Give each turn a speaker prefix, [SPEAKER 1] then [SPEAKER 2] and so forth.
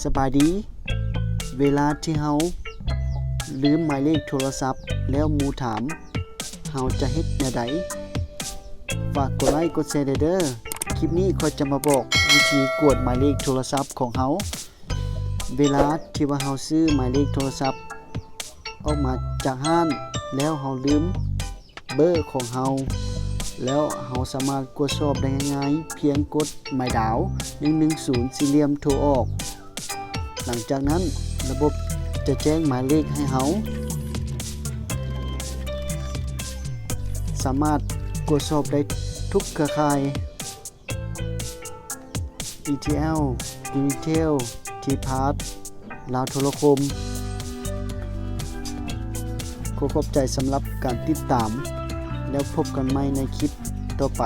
[SPEAKER 1] สบายดี เวลาที่เฮาลืมหมายเลขโทรศัพท์ แล้วมูถามเฮาจะเฮ็ดแนวใดฝากกดไลค์กดแชร์เด้อคลิปนี้ข้อยจะมาบอกวิธีกวดหมายเลขโทรศัพท์ของเฮาเวลาที่ว่าเฮาซื้อหมายเลขโทรศัพท์ ออกมาจากห้านแล้วเฮาลืมเบอร์ของเฮาแล้วเฮาสามารถกดสอบได้ง่ายๆเพียงกดหมายดาว110สี่เหลี่ยมโทรออก หลังจากนั้นระบบจะแจ้งหมายเลขให้เฮาสามารถกดสอบได้ทุกเครือข่าย ETL Unitel T-Pass ลาวโทรคม ขอขอบใจสำหรับการติดตาม แล้วพบกันใหม่ในคลิปต่อไป